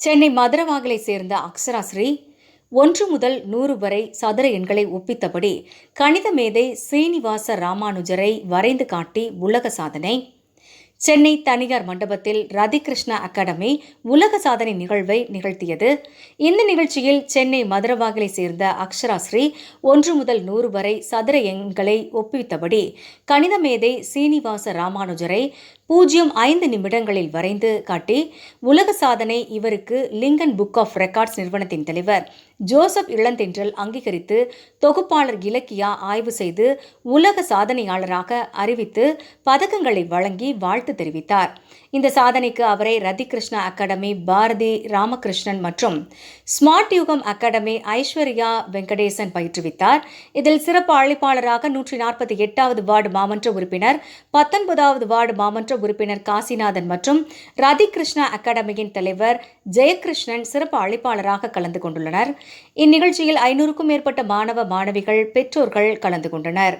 சென்னை மதுரவாகலை சேர்ந்த அக்ஷராஸ்ரீ ஒன்று முதல் நூறு வரை சதுர எண்களை ஒப்பித்தபடி கணித மேதை சீனிவாச ராமானுஜரை வரைந்து காட்டி உலக சாதனை. சென்னை தனியார் மண்டபத்தில் ரதிகிருஷ்ண அகாடமி உலக சாதனை நிகழ்வை நிகழ்த்தியது. இந்த நிகழ்ச்சியில் சென்னை மதுரவாகலை சேர்ந்த அக்ஷராஸ்ரீ ஒன்று முதல் நூறு வரை சதுர எண்களை ஒப்பித்தபடி கணித மேதை சீனிவாச ராமானுஜரை பூஜ்ஜியம் ஐந்து நிமிடங்களில் வரைந்து காட்டி உலக சாதனை இவருக்கு லிங்கன் புக் ஆஃப் ரெக்கார்ட்ஸ் நிறுவனத்தின் தலைவர் ஜோசப் இளந்தென்றல் அங்கீகரித்து தொகுப்பாளர் இலக்கியா ஆய்வு செய்து உலக சாதனையாளராக அறிவித்து பதக்கங்களை வழங்கி வாழ்த்து தெரிவித்தார். இந்த சாதனைக்கு அவரை ரதிகிருஷ்ணா அகாடமி பாரதி ராமகிருஷ்ணன் மற்றும் ஸ்மார்ட் யுகம் அகாடமி ஐஸ்வர்யா வெங்கடேசன் பயிற்றுவித்தார். இதில் சிறப்பு அழைப்பாளராக நூற்றி நாற்பத்தி எட்டாவது வார்டு மாமன்ற உறுப்பினர் பத்தொன்பதாவது வார்டு மாமன்ற உறுப்பினர் காசிநாதன் மற்றும் ரதிகிருஷ்ணா அகாடமியின் தலைவர் ஜெயகிருஷ்ணன் சிறப்பு அழைப்பாளராக கலந்து கொண்டுள்ளனர். இந்நிகழ்ச்சியில் ஐநூறுக்கும் மேற்பட்ட மாணவ மாணவிகள் பெற்றோர்கள் கலந்து கொண்டனர்.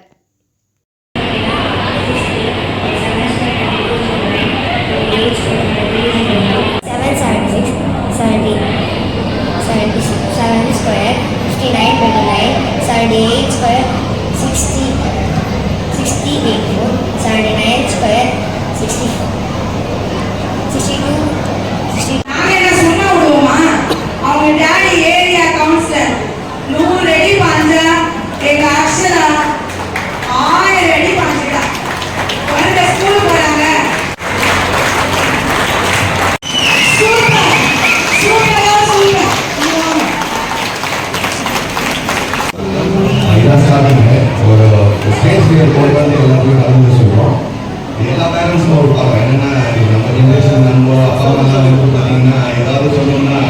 இதுதான் ஒரு ஸ்டேஜ் ஃபியர் போட்டு வந்து எல்லாத்தையும் கலந்து சொல்லுவோம் எல்லா பேரண்ட்ஸும் ஒரு பார்ப்போம் என்னென்னா நம்ம ஜென்ரேஷன் நம்ம அப்பா அம்மாலாம் வந்து பார்த்தீங்கன்னா ஏதாவது சொல்லணும்னா